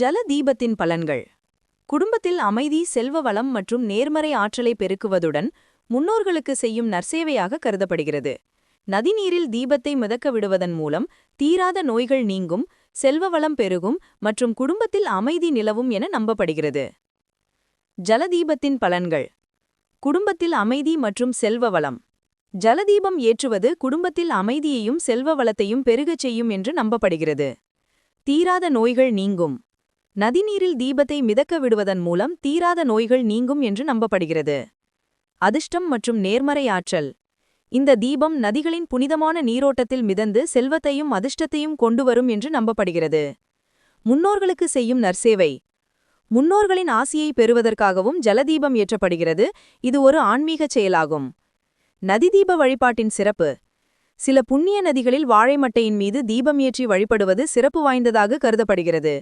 ஜலதீபத்தின் பலன்கள். குடும்பத்தில் அமைதி செல்வ வளம் மற்றும் நேர்மறை ஆற்றலை பெருக்குவதுடன் முன்னோர்களுக்கு செய்யும் நற்சேவையாக கருதப்படுகிறது. நதிநீரில் தீபத்தை மிதக்க விடுவதன் மூலம் தீராத நோய்கள் நீங்கும் செல்வ வளம் பெருகும் மற்றும் குடும்பத்தில் அமைதி நிலவும் என நம்பப்படுகிறது. ஜலதீபத்தின் பலன்கள். குடும்பத்தில் அமைதி மற்றும் செல்வ வளம் ஜலதீபம் ஏற்றுவது குடும்பத்தில் அமைதியையும் செல்வ வளத்தையும் பெருகச் செய்யும் என்று நம்பப்படுகிறது. தீராத நோய்கள் நீங்கும். நதிநீரில் தீபத்தை மிதக்க விடுவதன் மூலம் தீராத நோய்கள் நீங்கும் என்று நம்பப்படுகிறது. அதிர்ஷ்டம் மற்றும் நேர்மறை ஆற்றல். இந்த தீபம் நதிகளின் புனிதமான நீரோட்டத்தில் மிதந்து செல்வத்தையும் அதிர்ஷ்டத்தையும் கொண்டு வரும் என்று நம்பப்படுகிறது. முன்னோர்களுக்கு செய்யும் நற்சேவை. முன்னோர்களின் ஆசியை பெறுவதற்காகவும் ஜலதீபம் ஏற்றப்படுகிறது. இது ஒரு ஆன்மீகச் செயலாகும். நதிதீப வழிபாட்டின் சிறப்பு. சில புண்ணிய நதிகளில் வாழைமட்டையின் மீது தீபம் ஏற்றி வழிபடுவது சிறப்பு வாய்ந்ததாக கருதப்படுகிறது.